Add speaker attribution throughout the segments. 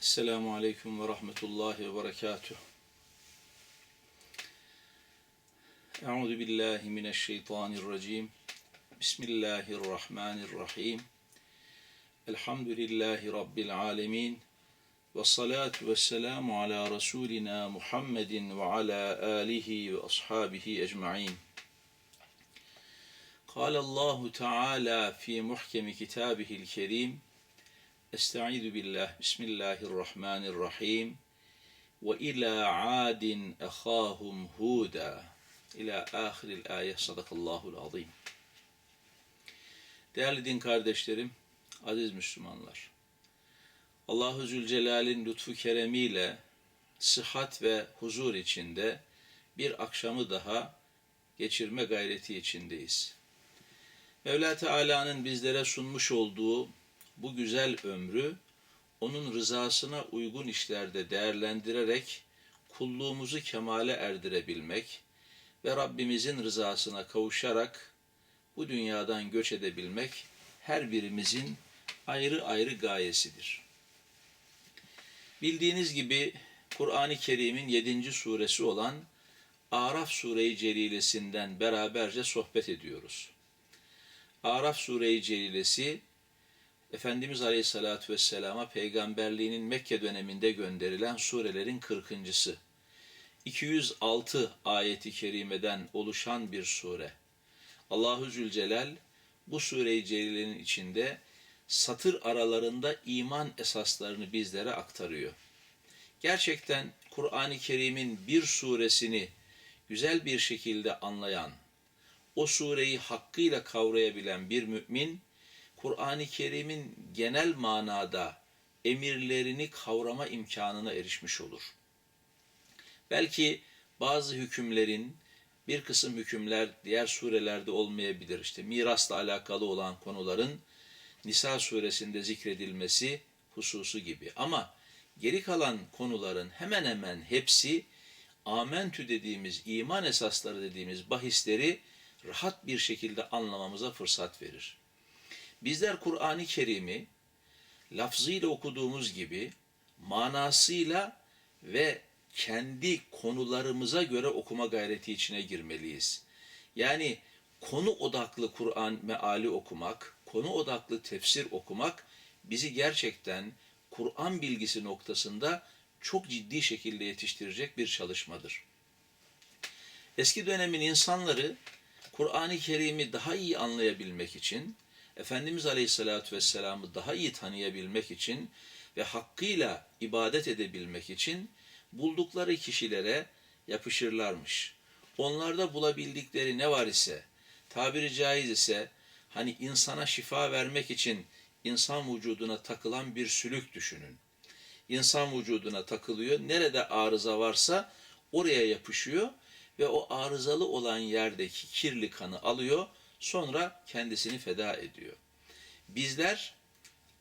Speaker 1: Esselamu Aleyküm ve Rahmetullahi ve Berekatuh. Euzu billahi mineşşeytanirracim. Bismillahirrahmanirrahim. Elhamdülillahi Rabbil alemin. Ve salatu ve selamu ala Resulina Muhammedin ve ala alihi ve ashabihi ecma'in. قال الله تعالى في محكم كتابه الكريم Estaizu billah. Bismillahirrahmanirrahim. Ve ila adin ehahum huda. İla ahiril ayet. Sadakallahul azim. Değerli din kardeşlerim, aziz Müslümanlar. Allahu Zülcelal'in lütfu keremiyle sıhhat ve huzur içinde bir akşamı daha geçirme gayreti içindeyiz. Mevla Teala'nın bizlere sunmuş olduğu bu güzel ömrü onun rızasına uygun işlerde değerlendirerek kulluğumuzu kemale erdirebilmek ve Rabbimizin rızasına kavuşarak bu dünyadan göç edebilmek her birimizin ayrı ayrı gayesidir. Bildiğiniz gibi Kur'an-ı Kerim'in 7. suresi olan Araf Sure-i Celilesinden beraberce sohbet ediyoruz. Araf Sure-i Celilesi Efendimiz Aleyhisselatü Vesselam'a peygamberliğinin Mekke döneminde gönderilen surelerin 40.sı. 206 ayeti kerimeden oluşan bir sure. Allahu Zülcelal bu sure-i celilenin içinde satır aralarında iman esaslarını bizlere aktarıyor. Gerçekten Kur'an-ı Kerim'in bir suresini güzel bir şekilde anlayan, o sureyi hakkıyla kavrayabilen bir mümin, Kur'an-ı Kerim'in genel manada emirlerini kavrama imkanına erişmiş olur. Belki bazı hükümlerin, bir kısım hükümler diğer surelerde olmayabilir. İşte mirasla alakalı olan konuların Nisa suresinde zikredilmesi hususu gibi. Ama geri kalan konuların hemen hemen hepsi amentü dediğimiz, iman esasları dediğimiz bahisleri rahat bir şekilde anlamamıza fırsat verir. Bizler Kur'an-ı Kerim'i lafzıyla okuduğumuz gibi manasıyla ve kendi konularımıza göre okuma gayreti içine girmeliyiz. Yani konu odaklı Kur'an meali okumak, konu odaklı tefsir okumak bizi gerçekten Kur'an bilgisi noktasında çok ciddi şekilde yetiştirecek bir çalışmadır. Eski dönemin insanları Kur'an-ı Kerim'i daha iyi anlayabilmek için, Efendimiz Aleyhisselatü Vesselam'ı daha iyi tanıyabilmek için ve hakkıyla ibadet edebilmek için buldukları kişilere yapışırlarmış. Onlarda bulabildikleri ne var ise, tabiri caiz ise, hani insana şifa vermek için insan vücuduna takılan bir sülük düşünün. İnsan vücuduna takılıyor, nerede arıza varsa oraya yapışıyor ve o arızalı olan yerdeki kirli kanı alıyor, sonra kendisini feda ediyor. Bizler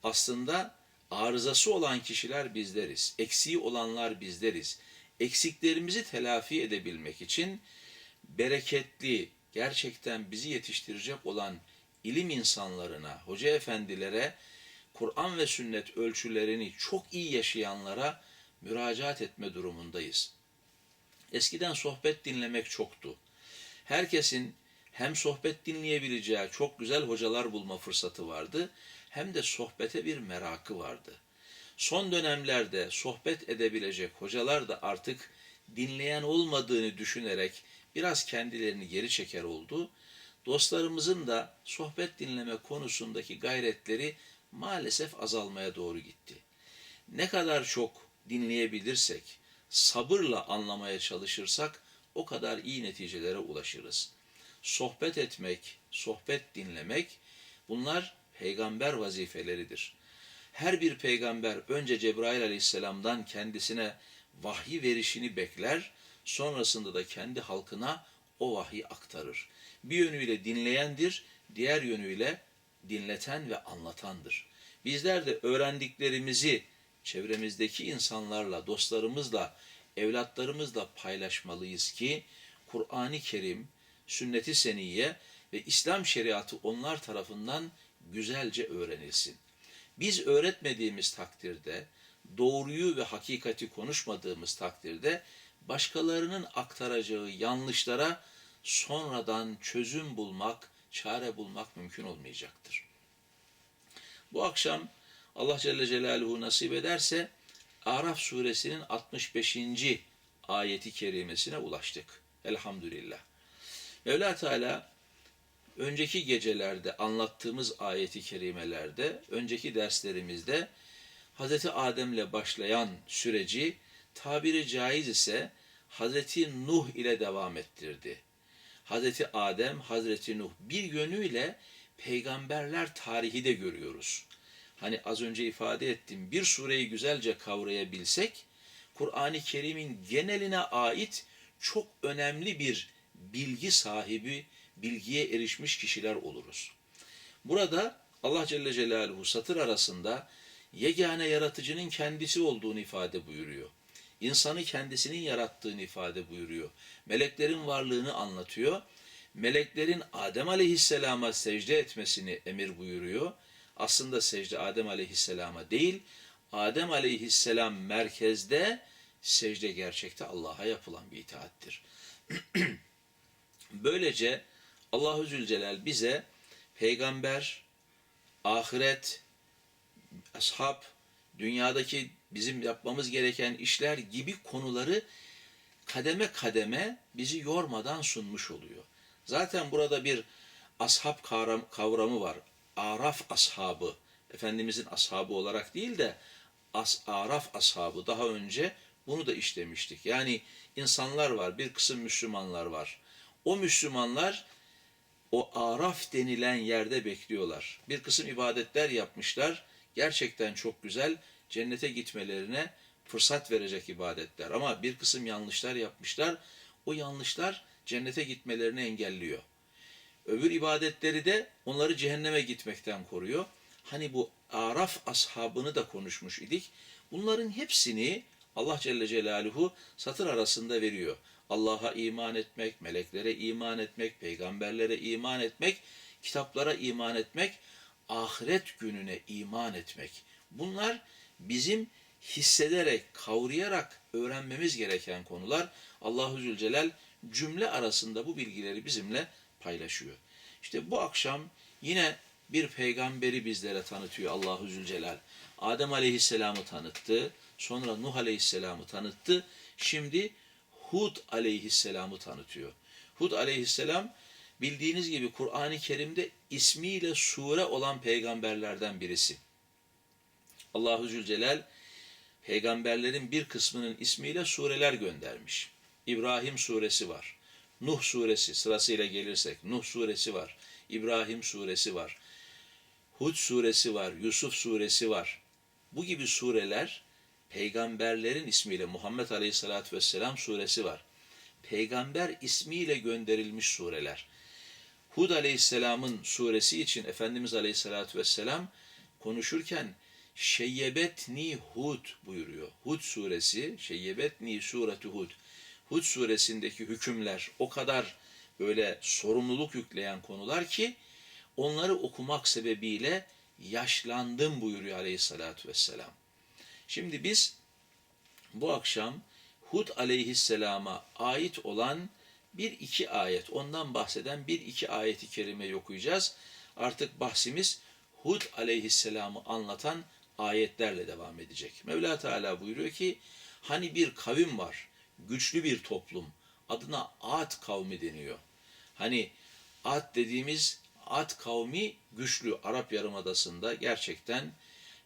Speaker 1: aslında arızası olan kişiler bizleriz. Eksiği olanlar bizleriz. Eksiklerimizi telafi edebilmek için bereketli, gerçekten bizi yetiştirecek olan ilim insanlarına, hoca efendilere, Kur'an ve sünnet ölçülerini çok iyi yaşayanlara müracaat etme durumundayız. Eskiden sohbet dinlemek çoktu. Herkesin hem sohbet dinleyebileceği çok güzel hocalar bulma fırsatı vardı, hem de sohbete bir merakı vardı. Son dönemlerde sohbet edebilecek hocalar da artık dinleyen olmadığını düşünerek biraz kendilerini geri çeker oldu. Dostlarımızın da sohbet dinleme konusundaki gayretleri maalesef azalmaya doğru gitti. Ne kadar çok dinleyebilirsek, sabırla anlamaya çalışırsak o kadar iyi neticelere ulaşırız. Sohbet etmek, sohbet dinlemek bunlar peygamber vazifeleridir. Her bir peygamber önce Cebrail aleyhisselamdan kendisine vahyi verişini bekler, sonrasında da kendi halkına o vahyi aktarır. Bir yönüyle dinleyendir, diğer yönüyle dinleten ve anlatandır. Bizler de öğrendiklerimizi çevremizdeki insanlarla, dostlarımızla, evlatlarımızla paylaşmalıyız ki Kur'an-ı Kerim, sünnet-i seniyye ve İslam şeriatı onlar tarafından güzelce öğrenilsin. Biz öğretmediğimiz takdirde doğruyu ve hakikati konuşmadığımız takdirde başkalarının aktaracağı yanlışlara sonradan çözüm bulmak, çare bulmak mümkün olmayacaktır. Bu akşam Allah Celle Celaluhu nasip ederse Araf suresinin 65. ayeti kerimesine ulaştık. Elhamdülillah. Mevla Teala önceki gecelerde anlattığımız ayeti kerimelerde, önceki derslerimizde Hz. Adem'le başlayan süreci tabiri caiz ise Hz. Nuh ile devam ettirdi. Hz. Adem, Hz. Nuh bir yönüyle peygamberler tarihi de görüyoruz. Hani az önce ifade ettim bir sureyi güzelce kavrayabilsek Kur'an-ı Kerim'in geneline ait çok önemli bir bilgi sahibi, bilgiye erişmiş kişiler oluruz. Burada Allah Celle Celaluhu satır arasında yegane yaratıcının kendisi olduğunu ifade buyuruyor. İnsanı kendisinin yarattığını ifade buyuruyor. Meleklerin varlığını anlatıyor. Meleklerin Adem Aleyhisselam'a secde etmesini emir buyuruyor. Aslında secde Adem Aleyhisselam'a değil, Adem Aleyhisselam merkezde, secde gerçekte Allah'a yapılan bir itaattir. Böylece Allahu Zülcelal bize peygamber, ahiret, ashab, dünyadaki bizim yapmamız gereken işler gibi konuları kademe kademe bizi yormadan sunmuş oluyor. Zaten burada bir ashab kavramı var. Araf ashabı, Efendimizin ashabı olarak değil de as, Araf ashabı daha önce bunu da işlemiştik. Yani insanlar var, bir kısım Müslümanlar var. O Müslümanlar o Araf denilen yerde bekliyorlar. Bir kısım ibadetler yapmışlar. Gerçekten çok güzel. Cennete gitmelerine fırsat verecek ibadetler. Ama bir kısım yanlışlar yapmışlar. O yanlışlar cennete gitmelerini engelliyor. Öbür ibadetleri de onları cehenneme gitmekten koruyor. Hani bu Araf ashabını da konuşmuş idik. Bunların hepsini Allah Celle Celaluhu satır arasında veriyor. Allah'a iman etmek, meleklere iman etmek, peygamberlere iman etmek, kitaplara iman etmek, ahiret gününe iman etmek. Bunlar bizim hissederek, kavrayarak öğrenmemiz gereken konular. Allahu Zülcelal cümle arasında bu bilgileri bizimle paylaşıyor. İşte bu akşam yine bir peygamberi bizlere tanıtıyor Allahu Zülcelal. Adem Aleyhisselam'ı tanıttı, sonra Nuh Aleyhisselam'ı tanıttı. Şimdi Hud Aleyhisselam'ı tanıtıyor. Hud Aleyhisselam bildiğiniz gibi Kur'an-ı Kerim'de ismiyle sure olan peygamberlerden birisi. Allahu Zülcelal peygamberlerin bir kısmının ismiyle sureler göndermiş. İbrahim suresi var. Nuh suresi sırasıyla gelirsek Nuh suresi var. İbrahim suresi var. Hud suresi var. Yusuf suresi var. Bu gibi sureler peygamberlerin ismiyle Muhammed Aleyhisselatü Vesselam suresi var. Peygamber ismiyle gönderilmiş sureler. Hud Aleyhisselam'ın suresi için Efendimiz Aleyhisselatü Vesselam konuşurken Şeyyebetni Hud buyuruyor. Hud suresi, Şeyyebetni suretu Hud. Hud suresindeki hükümler o kadar böyle sorumluluk yükleyen konular ki onları okumak sebebiyle yaşlandım buyuruyor aleyhissalatü vesselam. Şimdi biz bu akşam Hud aleyhisselama ait olan bir iki ayet, ondan bahseden bir iki ayeti kerime okuyacağız. Artık bahsimiz Hud aleyhisselamı anlatan ayetlerle devam edecek. Mevla Teala buyuruyor ki, hani bir kavim var, güçlü bir toplum, adına Ad kavmi deniyor. Hani Ad dediğimiz Ad kavmi güçlü Arap Yarımadası'nda gerçekten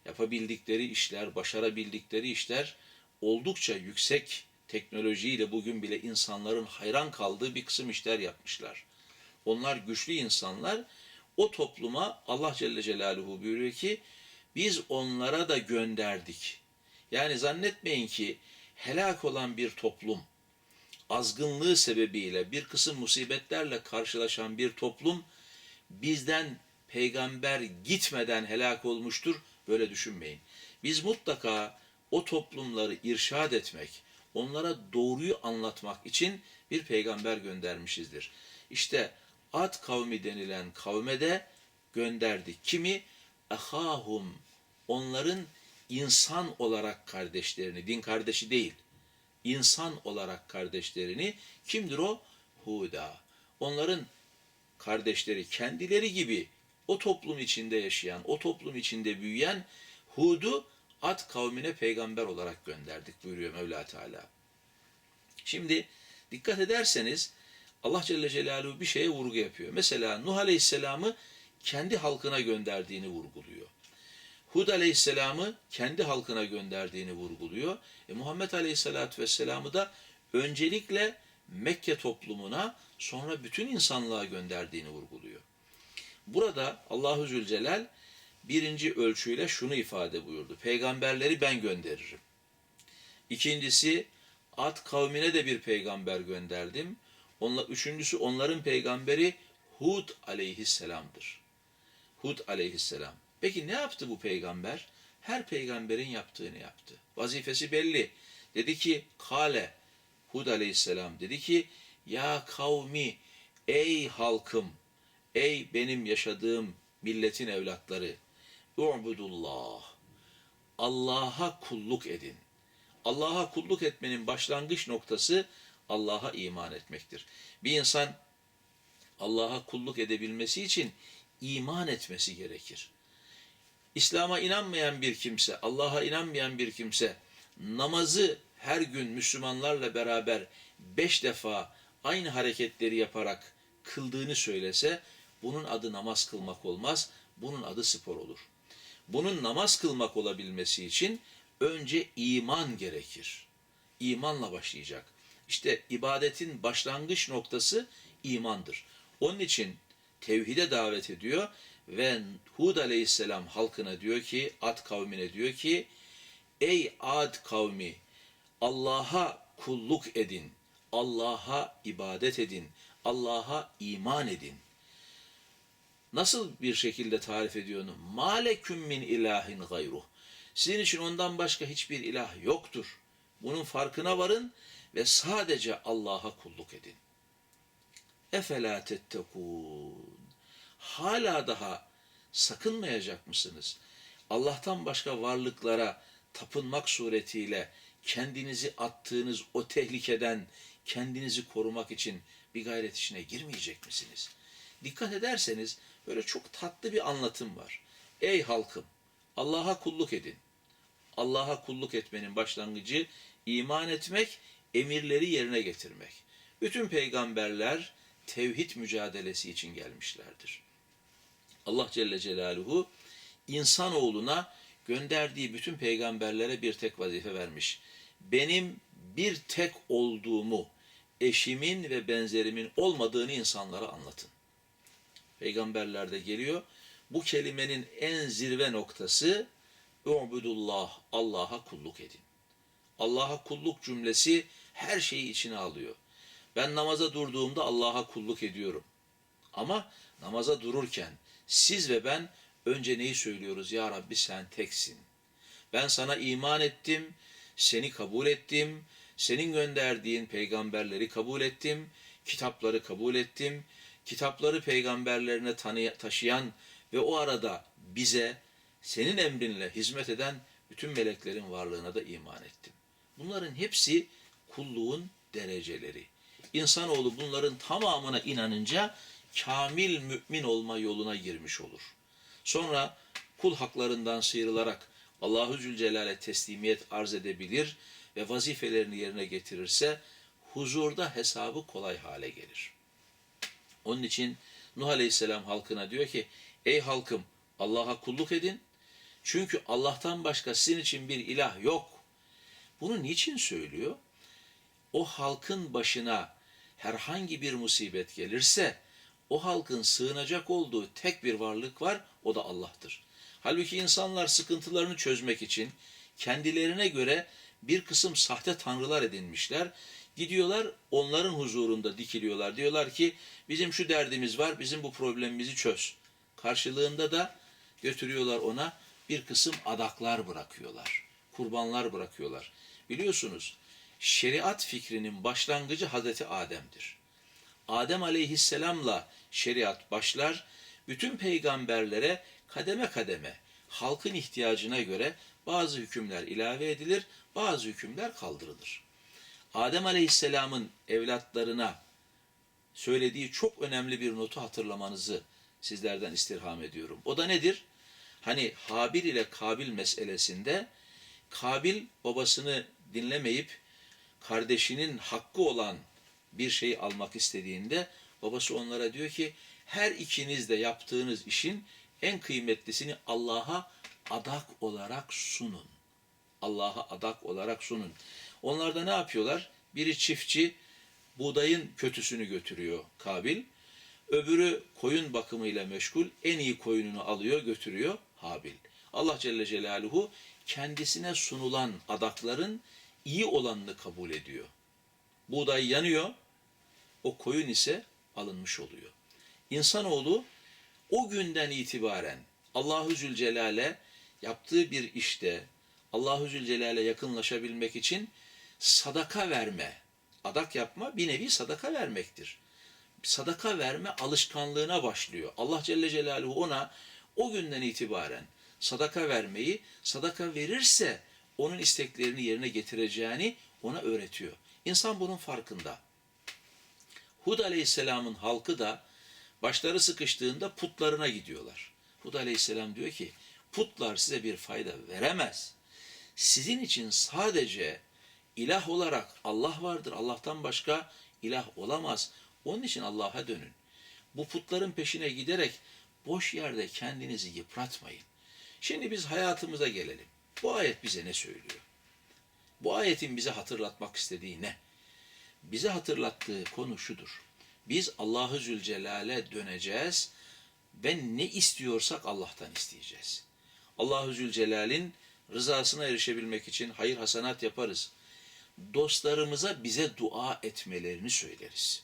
Speaker 1: yapabildikleri işler, başarabildikleri işler oldukça yüksek teknolojiyle bugün bile insanların hayran kaldığı bir kısım işler yapmışlar. Onlar güçlü insanlar. O topluma Allah Celle Celaluhu buyuruyor ki biz onlara da gönderdik. Yani zannetmeyin ki helak olan bir toplum, azgınlığı sebebiyle bir kısım musibetlerle karşılaşan bir toplum bizden peygamber gitmeden helak olmuştur. Böyle düşünmeyin. Biz mutlaka o toplumları irşad etmek, onlara doğruyu anlatmak için bir peygamber göndermişizdir. İşte Ad kavmi denilen kavme de gönderdik. Kimi? Ehahum. Onların insan olarak kardeşlerini, din kardeşi değil, insan olarak kardeşlerini kimdir o? Huda. Onların kardeşleri kendileri gibi o toplum içinde yaşayan, o toplum içinde büyüyen Hud'u Ad kavmine peygamber olarak gönderdik buyuruyor Mevla Teala. Şimdi dikkat ederseniz Allah Celle Celaluhu bir şeye vurgu yapıyor. Mesela Nuh Aleyhisselam'ı kendi halkına gönderdiğini vurguluyor. Hud Aleyhisselam'ı kendi halkına gönderdiğini vurguluyor. E, Muhammed Aleyhisselatü Vesselam'ı da öncelikle Mekke toplumuna sonra bütün insanlığa gönderdiğini vurguluyor. Burada Allahu Zülcelal birinci ölçüyle şunu ifade buyurdu. Peygamberleri ben gönderirim. İkincisi Ad kavmine de bir peygamber gönderdim. Onla, üçüncüsü onların peygamberi Hud aleyhisselamdır. Hud aleyhisselam. Peki ne yaptı bu peygamber? Her peygamberin yaptığını yaptı. Vazifesi belli. Dedi ki kale Hud aleyhisselam dedi ki ya kavmi ey halkım ey benim yaşadığım milletin evlatları U'budullah Allah'a kulluk edin. Allah'a kulluk etmenin başlangıç noktası Allah'a iman etmektir. Bir insan Allah'a kulluk edebilmesi için iman etmesi gerekir. İslam'a inanmayan bir kimse, Allah'a inanmayan bir kimse namazı her gün Müslümanlarla beraber beş defa aynı hareketleri yaparak kıldığını söylese bunun adı namaz kılmak olmaz, bunun adı spor olur. Bunun namaz kılmak olabilmesi için önce iman gerekir. İmanla başlayacak. İşte ibadetin başlangıç noktası imandır. Onun için tevhide davet ediyor ve Hud aleyhisselam halkına diyor ki, Ad kavmine diyor ki, ey Ad kavmi Allah'a kulluk edin, Allah'a ibadet edin, Allah'a iman edin. Nasıl bir şekilde tarif ediyor onu? Maleküm min ilahin gayruh. Sizin için ondan başka hiçbir ilah yoktur. Bunun farkına varın ve sadece Allah'a kulluk edin. Efela tettekûn. Hala daha sakınmayacak mısınız? Allah'tan başka varlıklara tapınmak suretiyle kendinizi attığınız o tehlikeden kendinizi korumak için bir gayret işine girmeyecek misiniz? Dikkat ederseniz böyle çok tatlı bir anlatım var. Ey halkım Allah'a kulluk edin. Allah'a kulluk etmenin başlangıcı iman etmek, emirleri yerine getirmek. Bütün peygamberler tevhid mücadelesi için gelmişlerdir. Allah Celle Celaluhu insanoğluna gönderdiği bütün peygamberlere bir tek vazife vermiş. Benim bir tek olduğumu, eşimin ve benzerimin olmadığını insanlara anlatın. Peygamberler de geliyor. Bu kelimenin en zirve noktası U'budullah, Allah'a kulluk edin. Allah'a kulluk cümlesi her şeyi içine alıyor. Ben namaza durduğumda Allah'a kulluk ediyorum. Ama namaza dururken siz ve ben önce neyi söylüyoruz? Ya Rabbi sen teksin. Ben sana iman ettim, seni kabul ettim, senin gönderdiğin peygamberleri kabul ettim, kitapları kabul ettim, kitapları peygamberlerine tanı taşıyan ve o arada bize senin emrinle hizmet eden bütün meleklerin varlığına da iman ettim. Bunların hepsi kulluğun dereceleri. İnsanoğlu bunların tamamına inanınca kamil mümin olma yoluna girmiş olur. Sonra kul haklarından sıyrılarak Allahu Zülcelal'e teslimiyet arz edebilir ve vazifelerini yerine getirirse huzurda hesabı kolay hale gelir. Onun için Nuh Aleyhisselam halkına diyor ki, ey halkım Allah'a kulluk edin. Çünkü Allah'tan başka sizin için bir ilah yok. Bunu niçin söylüyor? O halkın başına herhangi bir musibet gelirse o halkın sığınacak olduğu tek bir varlık var, o da Allah'tır. Halbuki insanlar sıkıntılarını çözmek için kendilerine göre bir kısım sahte tanrılar edinmişler. Gidiyorlar onların huzurunda dikiliyorlar. Diyorlar ki bizim şu derdimiz var, bizim bu problemimizi çöz. Karşılığında da götürüyorlar ona bir kısım adaklar bırakıyorlar. Kurbanlar bırakıyorlar. Biliyorsunuz şeriat fikrinin başlangıcı Hazreti Adem'dir. Adem aleyhisselamla şeriat başlar, bütün peygamberlere kademe kademe halkın ihtiyacına göre Bazı hükümler ilave edilir, bazı hükümler kaldırılır. Adem Aleyhisselam'ın evlatlarına söylediği çok önemli bir notu hatırlamanızı sizlerden istirham ediyorum. O da nedir? Hani Habil ile Kabil meselesinde Kabil babasını dinlemeyip kardeşinin hakkı olan bir şey almak istediğinde babası onlara diyor ki her ikiniz de yaptığınız işin en kıymetlisini Allah'a adak olarak sunun. Allah'a adak olarak sunun. Onlar da ne yapıyorlar? Biri çiftçi buğdayın kötüsünü götürüyor Kabil. Öbürü koyun bakımıyla meşgul. En iyi koyununu alıyor götürüyor Habil. Allah Celle Celaluhu kendisine sunulan adakların iyi olanını kabul ediyor. Buğday yanıyor, o koyun ise alınmış oluyor. İnsanoğlu o günden itibaren Allahu Zülcelal'e yaptığı bir işte Allahu Zülcelal'e yakınlaşabilmek için sadaka verme, adak yapma bir nevi sadaka vermektir. Sadaka verme alışkanlığına başlıyor. Allah Celle Celaluhu ona o günden itibaren sadaka vermeyi, sadaka verirse onun isteklerini yerine getireceğini ona öğretiyor. İnsan bunun farkında. Hud Aleyhisselam'ın halkı da başları sıkıştığında putlarına gidiyorlar. Hud Aleyhisselam diyor ki putlar size bir fayda veremez. Sizin için sadece ilah olarak Allah vardır. Allah'tan başka ilah olamaz. Onun için Allah'a dönün. Bu putların peşine giderek boş yerde kendinizi yıpratmayın. Şimdi biz hayatımıza gelelim. Bu ayet bize ne söylüyor? Bu ayetin bize hatırlatmak istediği ne? Bize hatırlattığı konu şudur. Biz Allahü Zülcelal'e döneceğiz ve ne istiyorsak Allah'tan isteyeceğiz. Allahü Zülcelal'in rızasına erişebilmek için hayır hasanat yaparız. Dostlarımıza bize dua etmelerini söyleriz.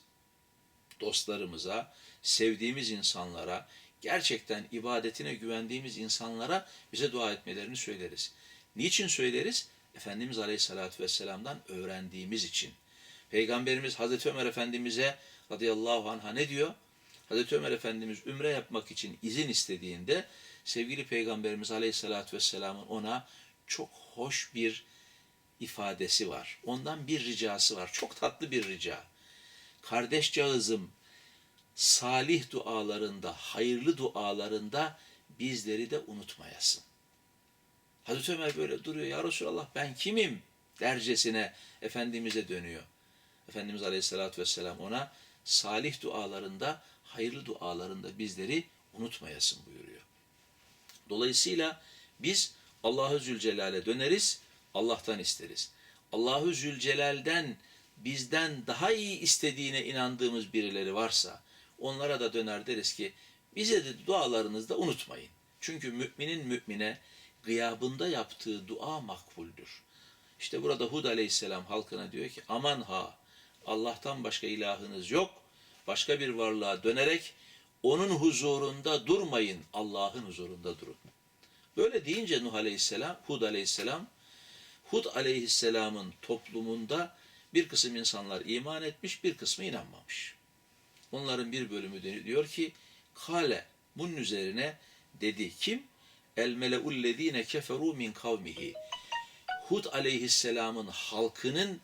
Speaker 1: Dostlarımıza, sevdiğimiz insanlara, gerçekten ibadetine güvendiğimiz insanlara bize dua etmelerini söyleriz. Niçin söyleriz? Efendimiz Aleyhisselatü Vesselam'dan öğrendiğimiz için. Peygamberimiz Hazreti Ömer Efendimiz'e radıyallahu anh'a ne diyor? Hazreti Ömer Efendimiz ümre yapmak için izin istediğinde sevgili Peygamberimiz Aleyhisselatü Vesselam'ın ona çok hoş bir ifadesi var. Ondan bir ricası var. Çok tatlı bir rica. Kardeşcağızım salih dualarında, hayırlı dualarında bizleri de unutmayasın. Hazreti Ömer böyle duruyor. Ya Resulallah ben kimim? dercesine Efendimiz'e dönüyor. Efendimiz Aleyhisselatü Vesselam ona salih dualarında, hayırlı dualarında bizleri unutmayasın buyuruyor. Dolayısıyla biz Allahü Zülcelal'e döneriz, Allah'tan isteriz. Allahü Zülcelal'den bizden daha iyi istediğine inandığımız birileri varsa onlara da döner deriz ki bize de dualarınızda unutmayın. Çünkü müminin mümine gıyabında yaptığı dua makbuldür. İşte burada Hud aleyhisselam halkına diyor ki aman ha Allah'tan başka ilahınız yok. Başka bir varlığa dönerek onun huzurunda durmayın. Allah'ın huzurunda durun. Böyle deyince Nuh aleyhisselam, Hud aleyhisselam, Hud aleyhisselamın toplumunda bir kısım insanlar iman etmiş, bir kısmı inanmamış. Onların bir bölümü diyor ki, Kale, bunun üzerine dedi kim? El meleullezine keferu min kavmihi. Hud aleyhisselamın halkının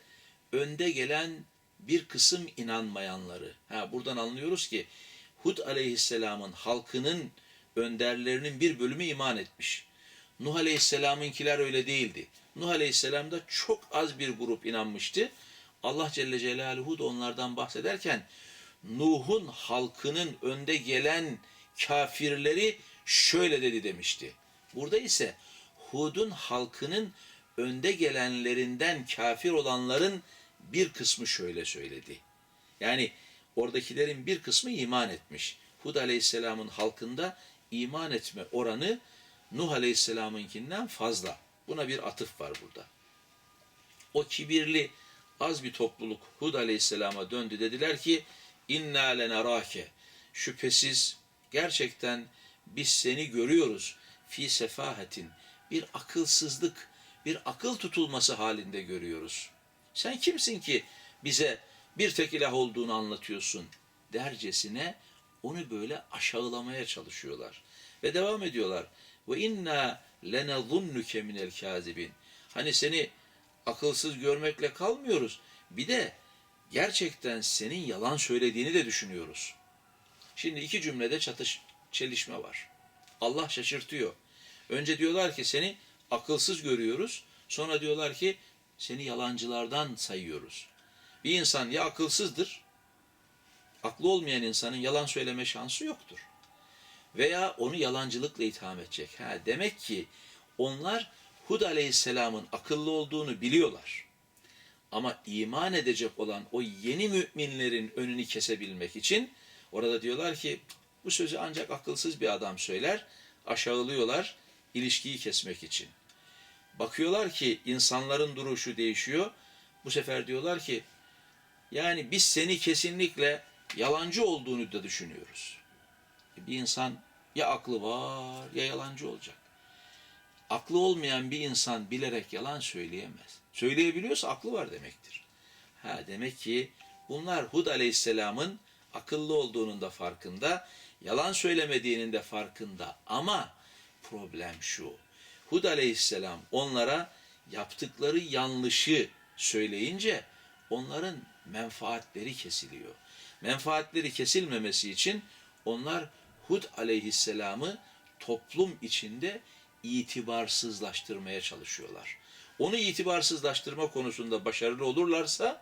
Speaker 1: önde gelen bir kısım inanmayanları. Ha, buradan anlıyoruz ki Hud aleyhisselamın halkının önderlerinin bir bölümü iman etmiş. Nuh aleyhisselamınkiler öyle değildi. Nuh aleyhisselamda çok az bir grup inanmıştı. Allah Celle Celaluhu da onlardan bahsederken Nuh'un halkının önde gelen kafirleri şöyle dedi demişti. Burada ise Hud'un halkının önde gelenlerinden kafir olanların bir kısmı şöyle söyledi. Yani oradakilerin bir kısmı iman etmiş. Hud Aleyhisselam'ın halkında iman etme oranı Nuh Aleyhisselam'ınkinden fazla. Buna bir atıf var burada. O kibirli az bir topluluk Hud Aleyhisselam'a döndü dediler ki inna lenerake şüphesiz gerçekten biz seni görüyoruz fi sefahetin bir akılsızlık bir akıl tutulması halinde görüyoruz. Sen kimsin ki bize bir tek ilah olduğunu anlatıyorsun dercesine onu böyle aşağılamaya çalışıyorlar. Ve devam ediyorlar. Ve inna lenezunnuke minel kazibin. Hani seni akılsız görmekle kalmıyoruz. Bir de gerçekten senin yalan söylediğini de düşünüyoruz. Şimdi iki cümlede çatış, çelişme var. Allah şaşırtıyor. Önce diyorlar ki seni akılsız görüyoruz. Sonra diyorlar ki seni yalancılardan sayıyoruz. Bir insan ya akılsızdır, aklı olmayan insanın yalan söyleme şansı yoktur. Veya onu yalancılıkla itham edecek. Ha, demek ki onlar Hud aleyhisselamın akıllı olduğunu biliyorlar. Ama iman edecek olan o yeni müminlerin önünü kesebilmek için orada diyorlar ki bu sözü ancak akılsız bir adam söyler, aşağılıyorlar ilişkiyi kesmek için. Bakıyorlar ki insanların duruşu değişiyor. Bu sefer diyorlar ki yani biz seni kesinlikle yalancı olduğunu da düşünüyoruz. Bir insan ya aklı var ya yalancı olacak. Aklı olmayan bir insan bilerek yalan söyleyemez. Söyleyebiliyorsa aklı var demektir. Ha demek ki bunlar Hud Aleyhisselam'ın akıllı olduğunun da farkında, yalan söylemediğinin de farkında. Ama problem şu. Hud Aleyhisselam onlara yaptıkları yanlışı söyleyince onların menfaatleri kesiliyor. Menfaatleri kesilmemesi için onlar Hud Aleyhisselam'ı toplum içinde itibarsızlaştırmaya çalışıyorlar. Onu itibarsızlaştırma konusunda başarılı olurlarsa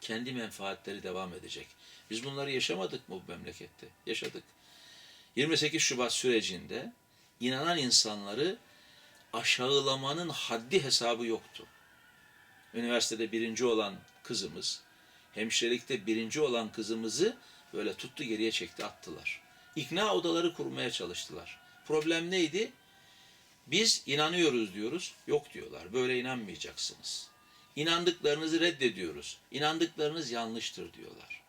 Speaker 1: kendi menfaatleri devam edecek. Biz bunları yaşamadık mı bu memlekette? Yaşadık. 28 Şubat sürecinde inanan insanları aşağılamanın haddi hesabı yoktu. Üniversitede birinci olan kızımız, hemşirelikte birinci olan kızımızı böyle tuttu geriye çekti attılar. İkna odaları kurmaya çalıştılar. Problem neydi? Biz inanıyoruz diyoruz. Yok diyorlar. Böyle inanmayacaksınız. İnandıklarınızı reddediyoruz. İnandıklarınız yanlıştır diyorlar.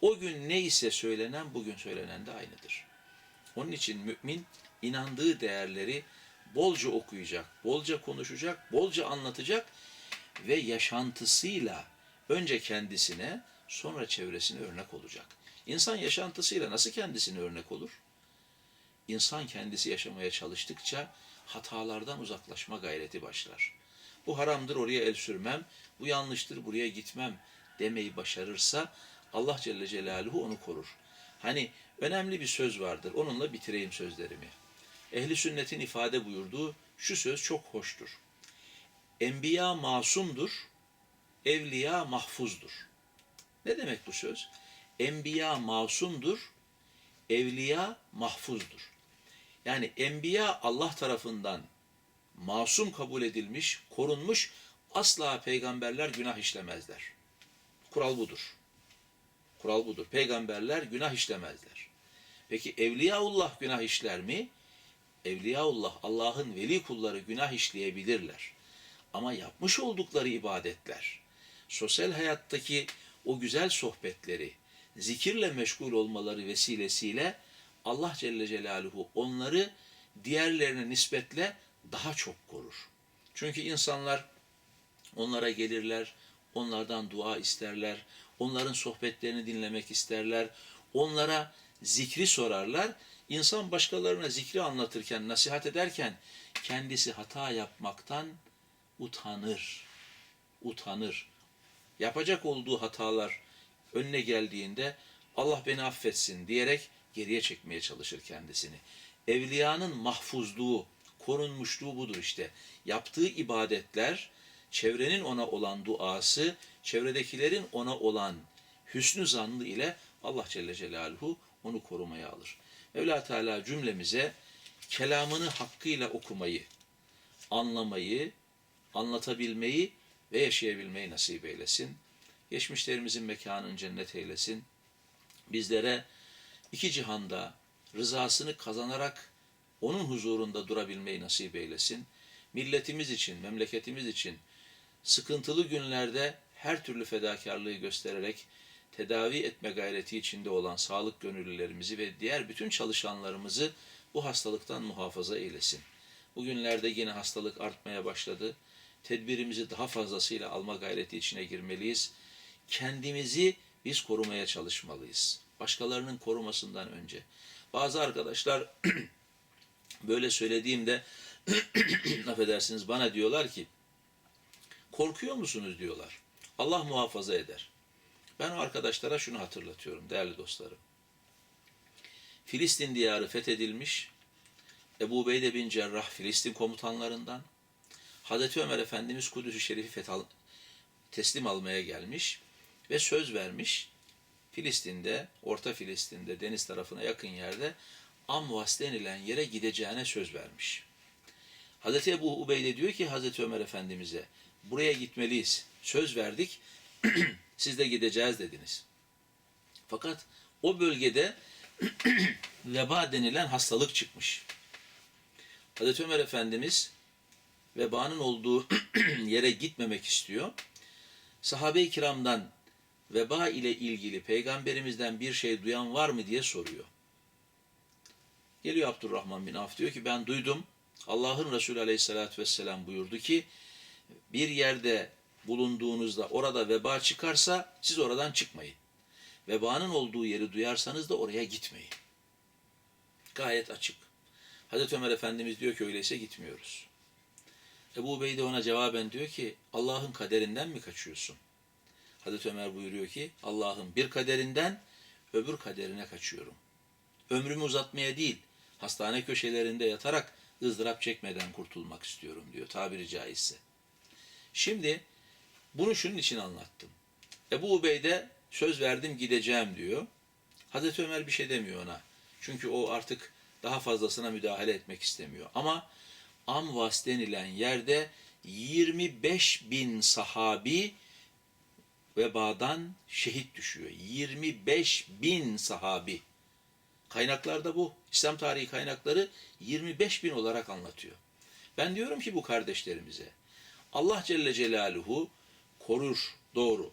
Speaker 1: O gün neyse söylenen bugün söylenen de aynıdır. Onun için mümin inandığı değerleri bolca okuyacak, bolca konuşacak, bolca anlatacak ve yaşantısıyla önce kendisine sonra çevresine örnek olacak. İnsan yaşantısıyla nasıl kendisine örnek olur? İnsan kendisi yaşamaya çalıştıkça hatalardan uzaklaşma gayreti başlar. Bu haramdır oraya el sürmem, bu yanlıştır buraya gitmem demeyi başarırsa Allah Celle Celaluhu onu korur. Hani önemli bir söz vardır. Onunla bitireyim sözlerimi. Ehli sünnetin ifade buyurduğu şu söz çok hoştur. Enbiya masumdur, evliya mahfuzdur. Ne demek bu söz? Enbiya masumdur, evliya mahfuzdur. Yani enbiya Allah tarafından masum kabul edilmiş, korunmuş, asla peygamberler günah işlemezler. Kural budur. Kural budur. Peygamberler günah işlemezler. Peki Evliyaullah günah işler mi? Evliyaullah, Allah'ın veli kulları günah işleyebilirler. Ama yapmış oldukları ibadetler, sosyal hayattaki o güzel sohbetleri, zikirle meşgul olmaları vesilesiyle Allah Celle Celaluhu onları diğerlerine nispetle daha çok korur. Çünkü insanlar onlara gelirler, onlardan dua isterler, onların sohbetlerini dinlemek isterler, onlara zikri sorarlar. İnsan başkalarına zikri anlatırken, nasihat ederken kendisi hata yapmaktan utanır. Utanır. Yapacak olduğu hatalar önüne geldiğinde Allah beni affetsin diyerek geriye çekmeye çalışır kendisini. Evliyanın mahfuzluğu, korunmuşluğu budur işte. Yaptığı ibadetler, çevrenin ona olan duası, çevredekilerin ona olan hüsnü zannı ile Allah Celle Celaluhu onu korumaya alır. Mevla Teala cümlemize kelamını hakkıyla okumayı, anlamayı, anlatabilmeyi ve yaşayabilmeyi nasip eylesin. Geçmişlerimizin mekanını cennet eylesin. Bizlere iki cihanda rızasını kazanarak onun huzurunda durabilmeyi nasip eylesin. Milletimiz için, memleketimiz için sıkıntılı günlerde her türlü fedakarlığı göstererek tedavi etme gayreti içinde olan sağlık gönüllülerimizi ve diğer bütün çalışanlarımızı bu hastalıktan muhafaza eylesin. Bugünlerde yine hastalık artmaya başladı. Tedbirimizi daha fazlasıyla alma gayreti içine girmeliyiz. Kendimizi biz korumaya çalışmalıyız. Başkalarının korumasından önce. Bazı arkadaşlar böyle söylediğimde affedersiniz bana diyorlar ki korkuyor musunuz diyorlar. Allah muhafaza eder. Ben o arkadaşlara şunu hatırlatıyorum değerli dostlarım. Filistin diyarı fethedilmiş. Ebu Ubeyde bin Cerrah Filistin komutanlarından. Hazreti Ömer Efendimiz Kudüs-ü Şerif'i teslim almaya gelmiş ve söz vermiş. Filistin'de, Orta Filistin'de, deniz tarafına yakın yerde Amvas denilen yere gideceğine söz vermiş. Hazreti Ebu Ubeyde diyor ki Hazreti Ömer Efendimiz'e buraya gitmeliyiz. Söz verdik, siz de gideceğiz dediniz. Fakat o bölgede veba denilen hastalık çıkmış. Hazreti Ömer Efendimiz vebanın olduğu yere gitmemek istiyor. Sahabe-i kiramdan veba ile ilgili peygamberimizden bir şey duyan var mı diye soruyor. Geliyor Abdurrahman bin Avf diyor ki ben duydum. Allah'ın Resulü aleyhissalatü vesselam buyurdu ki bir yerde bulunduğunuzda orada veba çıkarsa siz oradan çıkmayın. Vebanın olduğu yeri duyarsanız da oraya gitmeyin. Gayet açık. Hazreti Ömer Efendimiz diyor ki öyleyse gitmiyoruz. Ebu Ubeyde ona cevaben diyor ki Allah'ın kaderinden mi kaçıyorsun? Hazreti Ömer buyuruyor ki Allah'ın bir kaderinden öbür kaderine kaçıyorum. Ömrümü uzatmaya değil, hastane köşelerinde yatarak ızdırap çekmeden kurtulmak istiyorum diyor tabiri caizse. Şimdi bunu şunun için anlattım. Ebu Ubeyde söz verdim gideceğim diyor. Hazreti Ömer bir şey demiyor ona. Çünkü o artık daha fazlasına müdahale etmek istemiyor. Ama Amvas denilen yerde 25 bin sahabi vebadan şehit düşüyor. 25 bin sahabi. Kaynaklarda bu. İslam tarihi kaynakları 25 bin olarak anlatıyor. Ben diyorum ki bu kardeşlerimize Allah Celle Celaluhu korur doğru.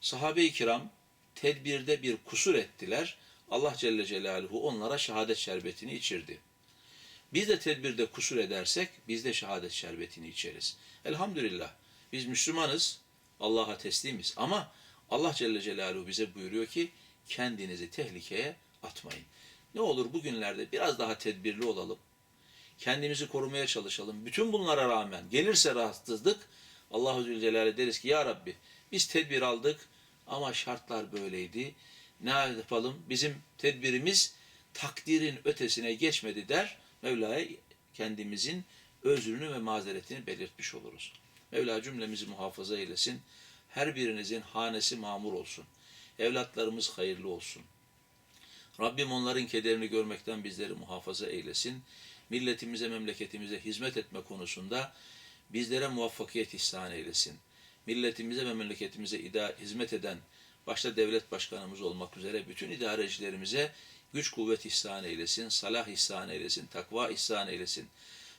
Speaker 1: Sahabe-i kiram tedbirde bir kusur ettiler. Allah Celle Celaluhu onlara şehadet şerbetini içirdi. Biz de tedbirde kusur edersek biz de şehadet şerbetini içeriz. Elhamdülillah biz Müslümanız, Allah'a teslimiz ama Allah Celle Celaluhu bize buyuruyor ki kendinizi tehlikeye atmayın. Ne olur bugünlerde biraz daha tedbirli olalım. Kendimizi korumaya çalışalım. Bütün bunlara rağmen gelirse rahatsızlık Allahu Zülcelal'e deriz ki ya Rabbi biz tedbir aldık ama şartlar böyleydi. Ne yapalım? Bizim tedbirimiz takdirin ötesine geçmedi der. Mevla'ya kendimizin özrünü ve mazeretini belirtmiş oluruz. Mevla cümlemizi muhafaza eylesin. Her birinizin hanesi mamur olsun. Evlatlarımız hayırlı olsun. Rabbim onların kederini görmekten bizleri muhafaza eylesin. Milletimize, memleketimize hizmet etme konusunda bizlere muvaffakiyet ihsan eylesin. Milletimize ve memleketimize hizmet eden başta devlet başkanımız olmak üzere bütün idarecilerimize güç kuvvet ihsan eylesin, salah ihsan eylesin, takva ihsan eylesin,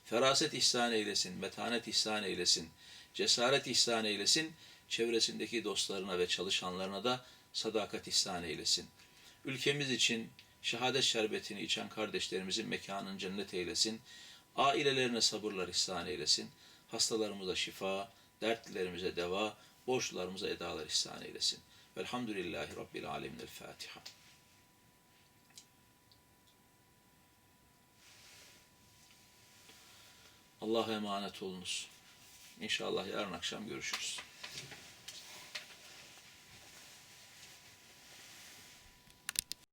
Speaker 1: feraset ihsan eylesin, metanet ihsan eylesin, cesaret ihsan eylesin, çevresindeki dostlarına ve çalışanlarına da sadakat ihsan eylesin. Ülkemiz için şehadet şerbetini içen kardeşlerimizin mekanını cennet eylesin, ailelerine sabırlar ihsan eylesin, hastalarımıza şifa, dertlerimize deva, borçlarımıza edalar ihsan eylesin. Velhamdülillahi Rabbil Alemin. El Fatiha. Allah'a emanet olunuz. İnşallah yarın akşam görüşürüz.